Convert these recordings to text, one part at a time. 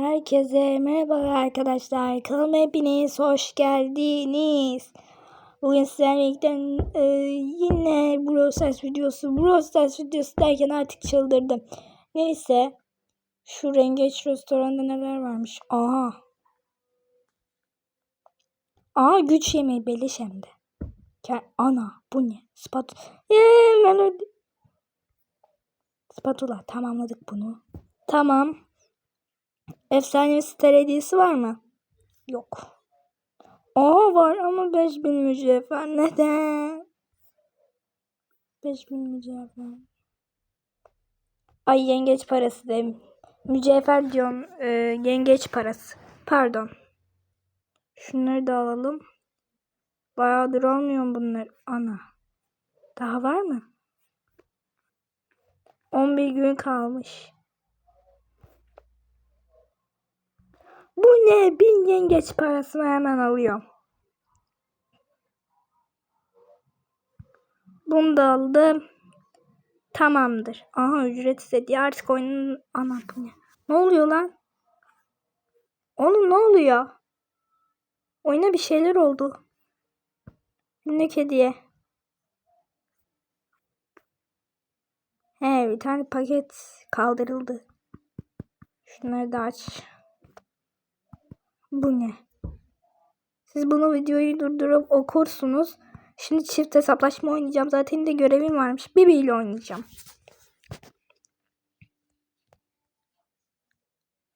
Herkese merhaba arkadaşlar. Kanalıma hepiniz hoş geldiniz. Bugün sizlerle birlikte e, yine Brawl videosu. Brawl videosu derken artık çıldırdım. Neyse. Şu rengeç restoranda neler varmış. Aha. Aha güç yemeği beleş hem Ana bu ne? Spat Eee melodi. Spatula tamamladık bunu. Tamam. Efsanevi star hediyesi var mı? Yok. Aa var ama 5000 mücevher. Neden? 5000 mücevher. Ay yengeç parası de. Mücevher diyorum. Ee, yengeç parası. Pardon. Şunları da alalım. Bayağıdır almıyorum bunları. Ana. Daha var mı? 11 gün kalmış. Ne? Bin yengeç parasını hemen alıyorum. Bunu da aldım. Tamamdır. Aha ücret istedi. Artık oyunun... Ana bu ne? Ne oluyor lan? Oğlum ne oluyor? Oyuna bir şeyler oldu. Günlük hediye. He bir tane paket kaldırıldı. Şunları da aç. Bu ne? Siz bunu videoyu durdurup okursunuz. Şimdi çift hesaplaşma oynayacağım. Zaten de görevim varmış. Bibi ile oynayacağım.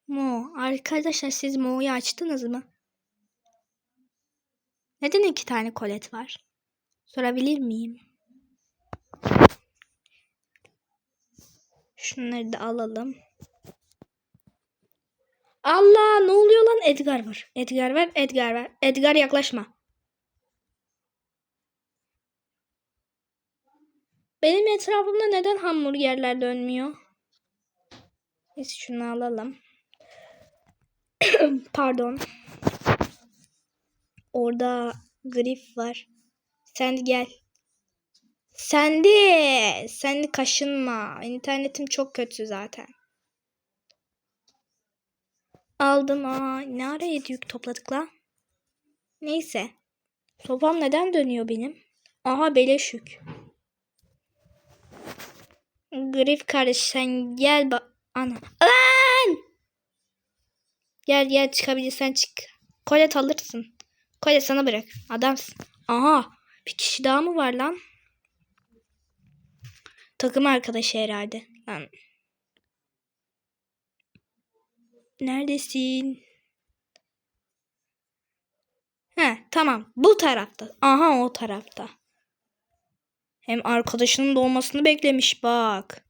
Mo. Arkadaşlar siz Mo'yu açtınız mı? Neden iki tane kolet var? Sorabilir miyim? Şunları da alalım. Allah ne oluyor lan? Edgar var. Edgar var. Edgar var. Edgar yaklaşma. Benim etrafımda neden hamburgerler dönmüyor? Biz şunu alalım. Pardon. Orada grif var. Sen gel. Sen de. Sen de kaşınma. İnternetim çok kötü zaten. Aldım. Aa, ne ara yedi yük topladık la? Neyse. Sopam neden dönüyor benim? Aha beleş yük. Grif kardeş sen gel bak. Ana. Lan! Gel gel çıkabilirsen çık. Kolet alırsın. Kolet sana bırak. Adamsın. Aha. Bir kişi daha mı var lan? Takım arkadaşı herhalde. Lan. Neredesin? He tamam. Bu tarafta. Aha o tarafta. Hem arkadaşının doğmasını beklemiş bak.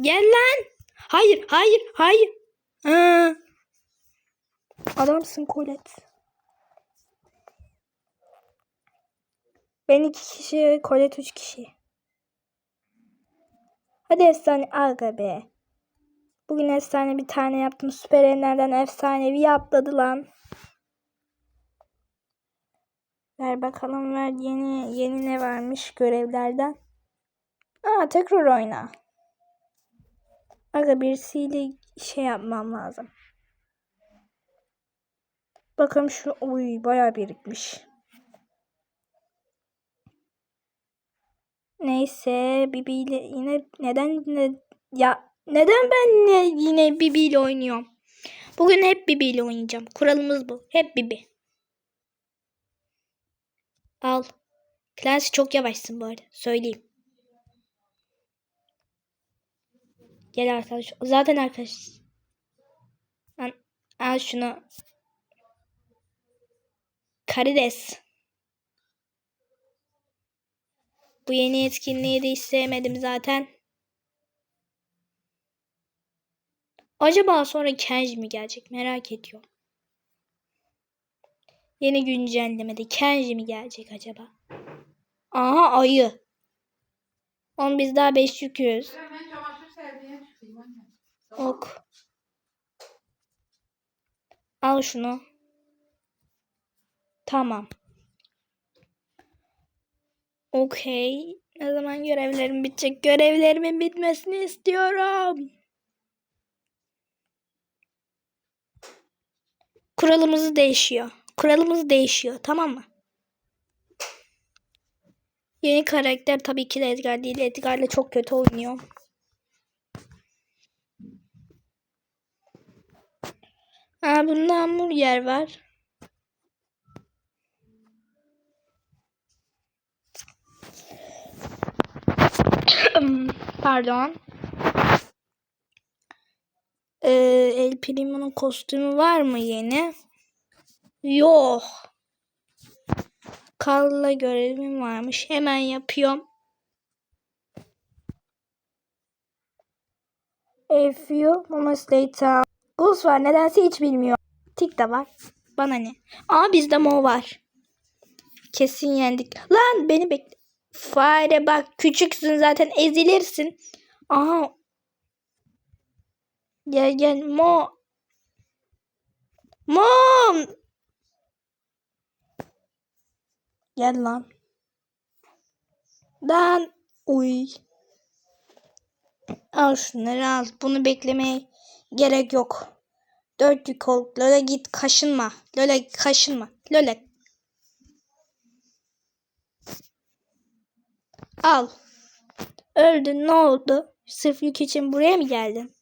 Gel lan. Hayır hayır hayır. Ha. Adamsın Colette. Ben iki kişi, Colette üç kişi. Hadi efsane aga be. Bugün efsane bir tane yaptım. Süper Enler'den efsanevi atladı lan. Ver bakalım ver yeni yeni ne varmış görevlerden. Aa tekrar oyna. Aga birisiyle şey yapmam lazım. Bakalım şu uy bayağı birikmiş. Neyse Bibi ile yine neden ne, ya neden ben ne, yine Bibi ile oynuyorum? Bugün hep Bibi ile oynayacağım. Kuralımız bu. Hep Bibi. Al. Clancy çok yavaşsın bu arada. Söyleyeyim. Gel arkadaş. Zaten arkadaş. Lan, al şunu. Karides. Bu yeni etkinliği de hiç sevmedim zaten. Acaba sonra Kenji mi gelecek merak ediyorum. Yeni güncellemede Kenji mi gelecek acaba? Aha ayı. On biz daha beş yüküyoruz. Ok. Al şunu. Tamam. Okey. Ne zaman görevlerim bitecek? Görevlerimin bitmesini istiyorum. Kuralımız değişiyor. Kuralımız değişiyor tamam mı? Yeni karakter tabii ki de Edgar değil. Edgar'la çok kötü oynuyor. Ha bunda hamburger var. Pardon. Ee, El Primo'nun kostümü var mı yeni? Yok. Kalla görevim varmış. Hemen yapıyorum. A few moments later. Goose var. Nedense hiç bilmiyor. Tik de var. Bana ne? Aa bizde Mo var. Kesin yendik. Lan beni bekle. Fare bak küçüksün zaten ezilirsin. Aha. Gel gel Mo. Mom. Gel lan. Lan. Uy. Al şunları al. Bunu beklemeye gerek yok. Dört yük ol. Lola git kaşınma. Lola kaşınma. Lola. Al. Öldün ne oldu? Sırf yük için buraya mı geldin?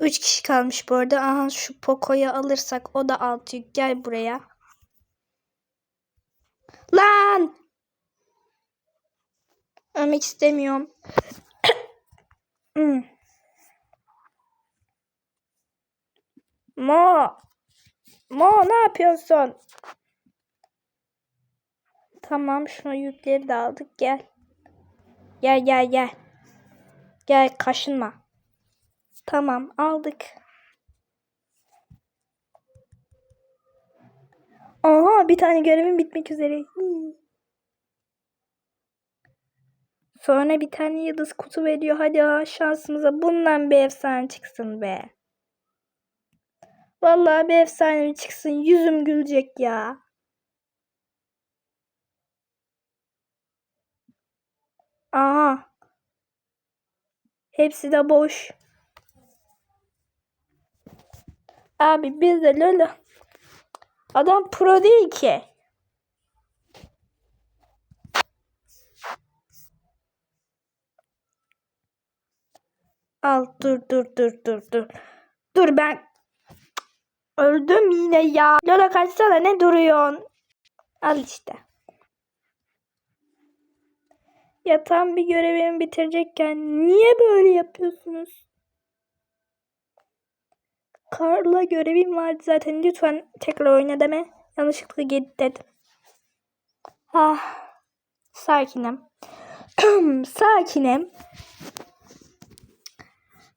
Üç kişi kalmış bu arada. Aha şu Poco'yu alırsak o da altı yük. Gel buraya. Lan! Ölmek istemiyorum. Hmm. Mo! Mo ne yapıyorsun? Tamam şuna yükleri de aldık. Gel. Gel gel gel. Gel kaşınma. Tamam aldık. Aha bir tane görevim bitmek üzere. Hmm. Sonra bir tane yıldız kutu veriyor. Hadi ya şansımıza bundan bir efsane çıksın be. Vallahi bir efsane çıksın. Yüzüm gülecek ya. Aha. Hepsi de boş. Abi biz de Lola. Adam pro değil ki. Al dur dur dur dur dur. Dur ben öldüm yine ya. Lola kaçsana ne duruyorsun? Al işte. Ya tam bir görevimi bitirecekken niye böyle yapıyorsunuz? Karla görevim vardı zaten. Lütfen tekrar oyna deme. Yanlışlıkla git dedim. Ah, sakinim. sakinim.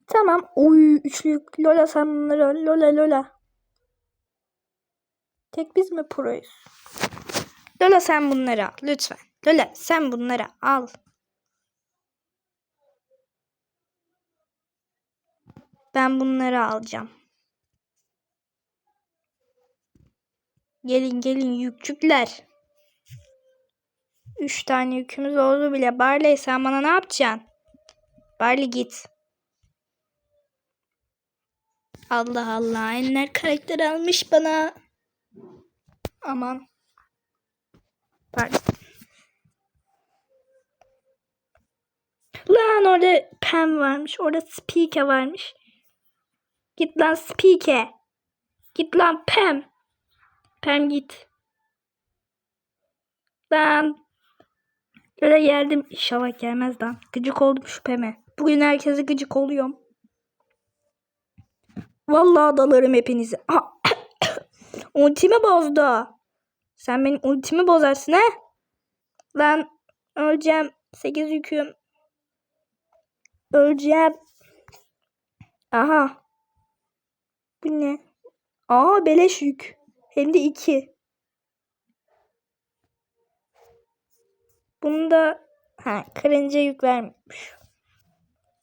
Tamam. Oy üçlük. Lola sen bunları Lola Lola. Tek biz mi proyuz? Lola sen bunları al lütfen. Lola sen bunları al. Ben bunları alacağım. Gelin gelin yükçükler. Üç tane yükümüz oldu bile. Barley sen bana ne yapacaksın? Barley git. Allah Allah. Enler karakter almış bana. Aman. Pardon. Lan orada Pam varmış. Orada Speaker varmış. Git lan Speaker. Git lan Pam. Pam git. Lan. Öyle geldim. İnşallah gelmez lan. Gıcık oldum şu Pam'e. Bugün herkese gıcık oluyorum. Vallahi dalarım hepinizi. ultimi bozdu. Sen benim ultimi bozarsın he? Lan öleceğim. 8 yüküm. Öleceğim. Aha. Bu ne? Aa beleş yük. Hem de 2. Bunda ha karınca yük vermiş.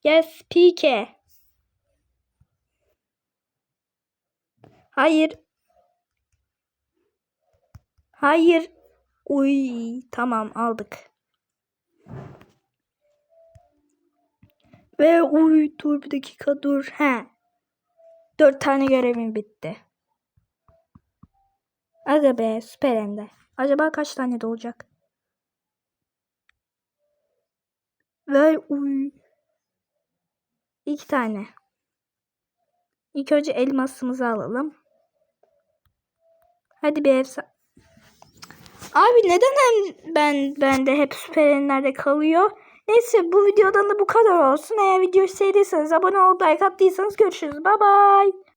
Yes, pike. Hayır. Hayır. Uy, tamam aldık. Ve uy dur bir dakika dur. He. Dört tane görevim bitti. Aga be süper ender. Acaba kaç tane de olacak? Ver uy. İki tane. İlk önce elmasımızı alalım. Hadi bir efsane. Abi neden hem ben bende hep süper enlerde kalıyor? Neyse bu videodan da bu kadar olsun. Eğer videoyu sevdiyseniz abone olup like attıysanız görüşürüz. Bye bye.